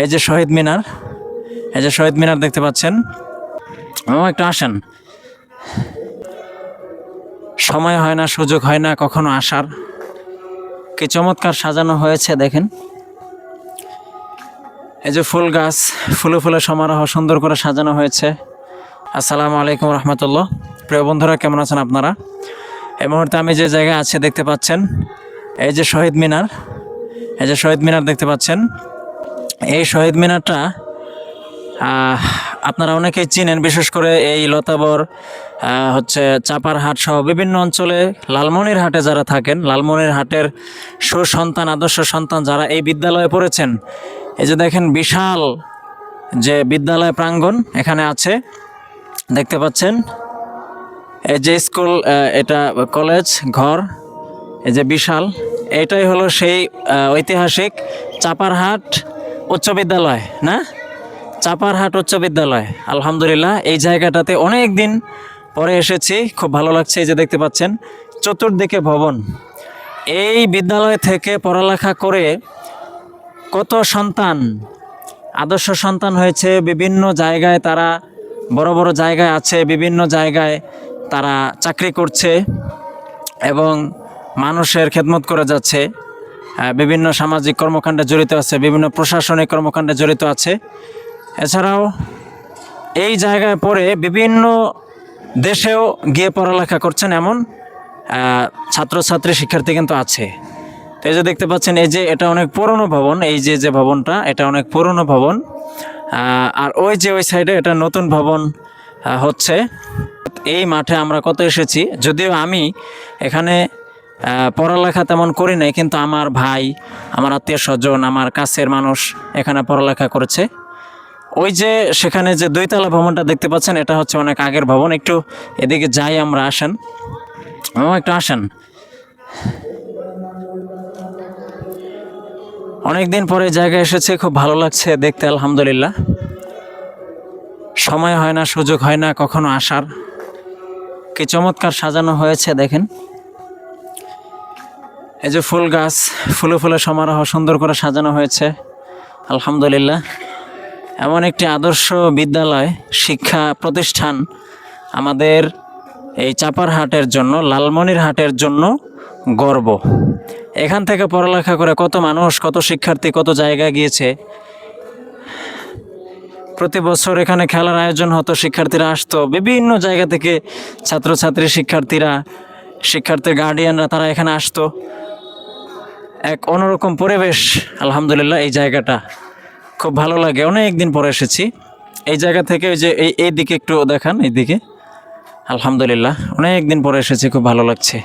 এই যে শহীদ মিনার, এই যে শহীদ মিনার দেখতে পাচ্ছেন। ও, একটু আসেন। সময় হয় না, সুযোগ হয় না, কখনো আসার। কি চমৎকার সাজানো হয়েছে, দেখেন। এই যে ফুল গাছ, ফুলে ফুলে সমারোহ সুন্দর করে সাজানো হয়েছে। আসসালামু আলাইকুম রহমতুল্লাহ। প্রিয় বন্ধুরা, কেমন আছেন আপনারা? এই মুহূর্তে আমি যে জায়গায় আছে, দেখতে পাচ্ছেন, এই যে শহীদ মিনার, এই যে শহীদ মিনার দেখতে পাচ্ছেন। এই শহীদ মিনারটা আপনারা অনেকেই চিনেন, বিশেষ করে এই লতাবর হচ্ছে চাপার হাট সহ বিভিন্ন অঞ্চলে লালমনির হাটে যারা থাকেন, লালমনির হাটের সুসন্তান, আদর্শ সন্তান যারা এই বিদ্যালয়ে পড়েছেন, এই যে দেখেন বিশাল যে বিদ্যালয় প্রাঙ্গণ এখানে আছে, দেখতে পাচ্ছেন, এই যে স্কুল এটা কলেজ, ঘর, এই যে বিশাল, এটাই হলো সেই ঐতিহাসিক চাপারহাট উচ্চ বিদ্যালয়, না? চাপারহাট উচ্চ বিদ্যালয়। আলহামদুলিল্লাহ, এই জায়গাটাতে অনেক দিন পরে এসেছি। খুব ভালো লাগছে এই যে দেখতে পাচ্ছেন, চতুর্দিকে ভবন। এই বিদ্যালয় থেকে পড়ালেখা করে কত সন্তান, আদর্শ সন্তান হয়েছে, বিভিন্ন জায়গায় তারা, বড় বড় জায়গায় আছে, বিভিন্ন জায়গায় তারা চাকরি করছে এবং মানুষের খেদমত করে যাচ্ছে। বিভিন্ন সামাজিক কর্মকাণ্ডে জড়িত আছে, বিভিন্ন প্রশাসনিক কর্মকাণ্ডে জড়িত আছে। এছাড়াও এই জায়গায় পড়ে বিভিন্ন দেশেও গিয়ে পড়ালেখা করছেন এমন ছাত্রছাত্রী শিক্ষার্থী কিন্তু আছে। তো এই যে দেখতে পাচ্ছেন, এই যে এটা অনেক পুরনো ভবন, এই যে যে ভবনটা, এটা অনেক পুরনো ভবন। আর ওই যে ওই সাইডে এটা নতুন ভবন হচ্ছে। এই মাঠে আমরা কত এসেছি, যদিও আমি এখানে পড়ালেখা তেমন করি নাই, কিন্তু আমার ভাই, আমার আত্মীয় স্বজন, আমার কাছের মানুষ এখানে পড়ালেখা করেছে। ওই যে সেখানে যে দুইতলা ভবনটা দেখতে পাচ্ছেন, এটা হচ্ছে অনেক আগের ভবন। একটু এদিকে যাই, আমরা আসেন। মামা একটু আসেন। অনেক দিন পরে জায়গায় এসেছে, খুব ভালো লাগছে দেখতে, আলহামদুলিল্লাহ। সময় হয় না, সুযোগ হয় না, কখনো আসার। কি চমৎকার সাজানো হয়েছে, দেখেন। এই যে ফুল গাছ, ফুলে ফুলে সমারোহ সুন্দর করে সাজানো হয়েছে, আলহামদুলিল্লাহ। এমন একটি আদর্শ বিদ্যালয়, শিক্ষা প্রতিষ্ঠান আমাদের এই চাপার হাটের জন্য লালমনির হাটের জন্য গর্ব। এখান থেকে পড়ালেখা করে কত মানুষ, কত শিক্ষার্থী, কত জায়গায় গিয়েছে। প্রতি বছর এখানে খেলার আয়োজন হতো, শিক্ষার্থীরা আসতো। বিভিন্ন জায়গা থেকে ছাত্রছাত্রী, শিক্ষার্থীরা, শিক্ষার্থীর গার্ডিয়ানরা তারা এখানে আসতো। এক অন্যরকম পরিবেশ, আলহামদুলিল্লাহ, এই জায়গাটা খুব ভালো লাগে। অনেক দিন পরে এসেছি। এই জায়গা থেকে ওই যে এই এই দিকে একটু দেখান, এই দিকে। আলহামদুলিল্লাহ অনেক দিন পরে এসেছি, খুব ভালো লাগছে।